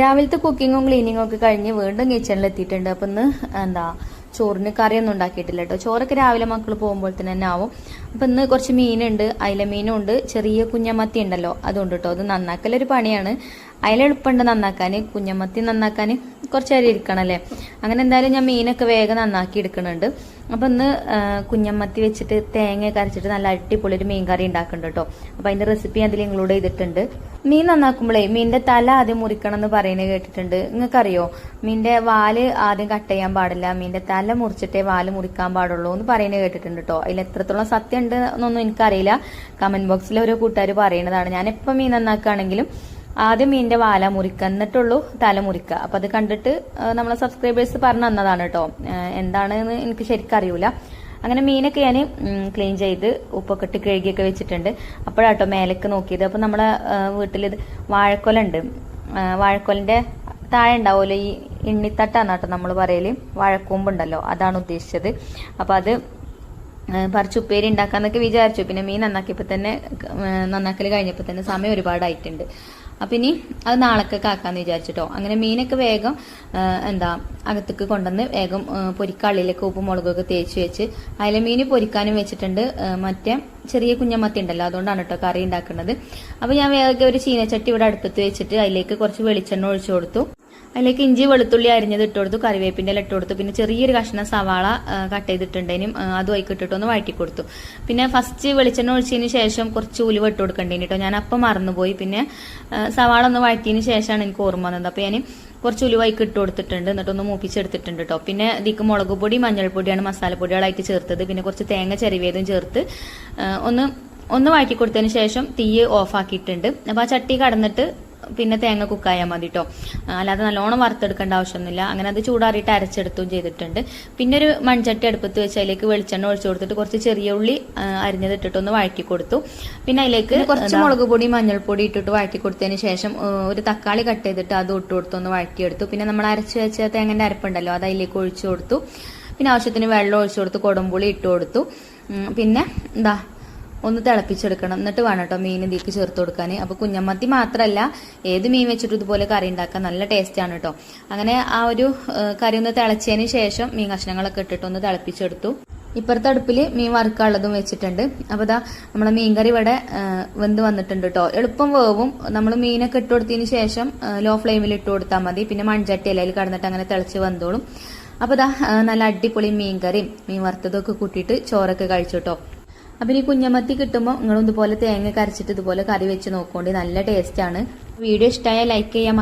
രാവിലത്തെ കുക്കിങ്ങും ക്ലീനിങ്ങും ഒക്കെ കഴിഞ്ഞ് വീണ്ടും കിച്ചണിൽ എത്തിയിട്ടുണ്ട്. അപ്പൊ ഇന്ന് എന്താ ചോറിന് കറിയൊന്നും ഉണ്ടാക്കിയിട്ടില്ല കേട്ടോ. ചോറൊക്കെ രാവിലെ മക്കൾ പോകുമ്പോൾ തന്നെ ആവും. അപ്പൊ ഇന്ന് കുറച്ച് മീനുണ്ട്. അയില മീനും ഉണ്ട് ചെറിയ കുഞ്ഞമത്തി ഉണ്ടല്ലോ. അതുണ്ട് കേട്ടോ. അത് നന്നാക്കലൊരു പണിയാണ്. അയില എളുപ്പമുണ്ട് നന്നാക്കാൻ കുഞ്ഞമ്മത്തി നന്നാക്കാൻ കുറച്ച് നേരം ഇരിക്കണല്ലേ? അങ്ങനെ എന്തായാലും ഞാൻ മീനൊക്കെ വേഗം നന്നാക്കി എടുക്കുന്നുണ്ട്. അപ്പം ഇന്ന് കുഞ്ഞമ്മത്തി വെച്ചിട്ട് തേങ്ങ അരച്ചിട്ട് നല്ല അടിപൊളി ഒരു മീൻ കറി ഉണ്ടാക്കുന്നുണ്ട് കേട്ടോ. അപ്പം അതിന്റെ റെസിപ്പി അതിൽ ഇൻക്ലൂഡ് ചെയ്തിട്ടുണ്ട്. മീൻ നന്നാക്കുമ്പോഴേ മീനിന്റെ തല ആദ്യം മുറിക്കണം എന്ന് പറയുന്നത് കേട്ടിട്ടുണ്ട്. നിങ്ങൾക്കറിയോ? മീന്റെ വാൽ ആദ്യം കട്ട് ചെയ്യാൻ പാടില്ല. മീന്റെ തല മുറിച്ചിട്ടേ വാൽ മുറിക്കാൻ പാടുള്ളൂ എന്ന് പറയുന്നത് കേട്ടിട്ടുണ്ട് കേട്ടോ. അതിൽ എത്രത്തോളം സത്യം ഉണ്ട് എന്നൊന്നും എനിക്കറിയില്ല. കമന്റ് ബോക്സിൽ ഓരോ കൂട്ടുകാർ പറയുന്നതാണ്. ഞാൻ എപ്പോൾ മീൻ നന്നാക്കുകയാണെങ്കിലും ആദ്യം മീനിന്റെ വാല മുറിക്കുക എന്നിട്ടുള്ളൂ തല മുറിക്കുക അപ്പൊ അത് കണ്ടിട്ട് നമ്മളെ സബ്സ്ക്രൈബേഴ്സ് പറഞ്ഞു തന്നതാണ് കേട്ടോ എന്താണെന്ന് എനിക്ക് ശരിക്കും അറിയൂല. അങ്ങനെ മീനൊക്കെ ഞാൻ ക്ലീൻ ചെയ്ത് ഉപ്പൊക്കെ ഇട്ട് കഴുകിയൊക്കെ വെച്ചിട്ടുണ്ട്. അപ്പോഴാട്ടോ മേലേക്ക് നോക്കിയത്. അപ്പൊ നമ്മളെ വീട്ടിൽ ഇത് വാഴക്കൊല ഉണ്ട്. വാഴക്കൊലിന്റെ താഴെ ഉണ്ടാവുമല്ലോ ഈ എണ്ണിത്തട്ടാണ് കേട്ടോ നമ്മൾ പറയൽ. വാഴക്കൂമ്പുണ്ടല്ലോ അതാണ് ഉദ്ദേശിച്ചത്. അപ്പൊ അത് പറിച്ച് ഉപ്പേരി ഉണ്ടാക്കാന്നൊക്കെ വിചാരിച്ചു. പിന്നെ മീൻ നന്നാക്കിയപ്പോൾ തന്നെ നന്നാക്കൽ കഴിഞ്ഞപ്പോൾ തന്നെ സമയം ഒരുപാടായിട്ടുണ്ട്. അപ്പം ഇനി അത് നാളൊക്കെ കാക്കാന്ന് വിചാരിച്ചിട്ടോ. അങ്ങനെ മീനൊക്കെ വേഗം എന്താ അകത്തേക്ക് കൊണ്ടുവന്ന് വേഗം പൊരിക്കള്ളിയിലേക്ക് ഉപ്പും മുളകൊക്കെ തേച്ച് വെച്ച് അതിലെ മീൻ പൊരിക്കാനും വെച്ചിട്ടുണ്ട്. മറ്റേ ചെറിയ കുഞ്ഞമത്തി ഉണ്ടല്ലോ അതുകൊണ്ടാണ് കേട്ടോ കറി ഉണ്ടാക്കുന്നത്. അപ്പം ഞാൻ വേഗം ഒരു ചീനച്ചട്ടി ഇവിടെ അടുപ്പത്ത് വെച്ചിട്ട് അതിലേക്ക് കുറച്ച് വെളിച്ചെണ്ണ ഒഴിച്ചു കൊടുത്തു. അതിലേക്ക് ഇഞ്ചി വെളുത്തുള്ളി അരിഞ്ഞത് ഇട്ട് കൊടുത്തു കറിവേപ്പിന്റെ ഇട്ട് കൊടുത്തു. പിന്നെ ചെറിയൊരു കഷ്ണം സവാള കട്ട് ചെയ്തിട്ടുണ്ടേനും അതും ഇട്ടിട്ട് ഒന്ന് വഴറ്റി കൊടുത്തു. പിന്നെ ഫസ്റ്റ് വെളിച്ചെണ്ണ ഒഴിച്ചതിന് ശേഷം കുറച്ച് ഉലുവ ഇട്ട് കൊടുക്കേണ്ടേനി കേട്ടോ ഞാൻ അപ്പം മറന്നുപോയി. പിന്നെ സവാള ഒന്ന് വഴറ്റിയതിന് ശേഷമാണ് എനിക്ക് ഓർമ്മ വന്നത്. അപ്പോൾ ഞാൻ കുറച്ച് ഉലുവായിക്ക് ഇട്ട് കൊടുത്തിട്ടുണ്ട്. എന്നിട്ടൊന്ന് മൂപ്പിച്ചെടുത്തിട്ടുണ്ട് കേട്ടോ പിന്നെ ഇതിക്ക് മുളക് പൊടി മഞ്ഞൾപ്പൊടിയാണ് മസാലപ്പൊടികളായിട്ട് ചേർത്തത്. പിന്നെ കുറച്ച് തേങ്ങ ചെറിയതും ചേർത്ത് ഒന്ന് ഒന്ന് വഴറ്റി കൊടുത്തതിന് ശേഷം തീ ഓഫാക്കിയിട്ടുണ്ട് അപ്പോൾ ആ ചട്ടി കടന്നിട്ട് പിന്നെ തേങ്ങ കുക്കായാൽ മതി കേട്ടോ അല്ലാതെ നല്ലോണം വറുത്തെടുക്കേണ്ട ആവശ്യമൊന്നുമില്ല. അങ്ങനെ അത് ചൂടാറിയിട്ട് അരച്ചെടുത്തും ചെയ്തിട്ടുണ്ട്. പിന്നെ ഒരു മൺചട്ടി അടുപ്പത്ത് വെച്ച് അതിലേക്ക് വെളിച്ചെണ്ണ ഒഴിച്ചു കൊടുത്തിട്ട് കുറച്ച് ചെറിയ ഉള്ളി അരിഞ്ഞതിട്ടിട്ടൊന്ന് അരിഞ്ഞത് ഇട്ടിട്ട് ഒന്ന് വഴറ്റി കൊടുത്തു. പിന്നെ അതിലേക്ക് കുറച്ച് മുളക് പൊടി മഞ്ഞൾപ്പൊടി ഇട്ടിട്ട് വഴറ്റി കൊടുത്തതിന് ശേഷം ഒരു തക്കാളി കട്ട് ചെയ്തിട്ട് അത് ഇട്ട് കൊടുത്തു ഒന്ന് വഴറ്റിയെടുത്തു. പിന്നെ നമ്മൾ അരച്ച് വെച്ച തേങ്ങന്റെ അരപ്പുണ്ടല്ലോ അത് അതിലേക്ക് ഒഴിച്ചു കൊടുത്തു. പിന്നെ ആവശ്യത്തിന് വെള്ളം ഒഴിച്ചു കൊടുത്തു കൊടമ്പുളി ഇട്ട് കൊടുത്തു. പിന്നെ എന്താ ഒന്ന് തിളപ്പിച്ചെടുക്കണം. എന്നിട്ട് വേണം കേട്ടോ മീൻ ഇതിലേക്ക് ചേർത്ത് കൊടുക്കാൻ അപ്പൊ കുഞ്ഞമ്മത്തി മാത്രമല്ല ഏത് മീൻ വെച്ചിട്ട് ഇതുപോലെ കറി ഉണ്ടാക്കാൻ നല്ല ടേസ്റ്റ് ആണ് കേട്ടോ അങ്ങനെ ആ ഒരു കറി ഒന്ന് തിളച്ചതിന് ശേഷം മീൻ കഷ്ണങ്ങളൊക്കെ ഇട്ടിട്ട് ഒന്ന് തിളപ്പിച്ചെടുത്തു. ഇപ്പുറത്തെ അടുപ്പിൽ മീൻ വറുക്കാനുള്ളതും വെച്ചിട്ടുണ്ട്. അപ്പൊ ഇതാ നമ്മളെ മീൻകറി ഇവിടെ വെന്ത് വന്നിട്ടുണ്ട് കേട്ടോ എളുപ്പം വേവും. നമ്മൾ മീനൊക്കെ ഇട്ട് കൊടുത്തതിന് ശേഷം ലോ ഫ്ലെയിമിൽ ഇട്ട് കൊടുത്താൽ മതി. പിന്നെ മൺചട്ടി ഇലയിൽ കടന്നിട്ട് അങ്ങനെ തിളച്ച് വന്നോളും. അപ്പൊ ഇതാ നല്ല അടിപൊളി മീൻകറിയും മീൻ വറുത്തതൊക്കെ കൂട്ടിയിട്ട് ചോറൊക്കെ കഴിച്ചു കേട്ടോ അപ്പൊ ഈ കുഞ്ഞമത്തി കിട്ടുമ്പോൾ നിങ്ങളും ഇതുപോലെ തേങ്ങ കരച്ചിട്ട് ഇതുപോലെ കറി വെച്ച് നോക്കുകൊണ്ട് നല്ല ടേസ്റ്റ് ആണ്. വീഡിയോ ഇഷ്ടമായ ലൈക്ക് ചെയ്യാൻ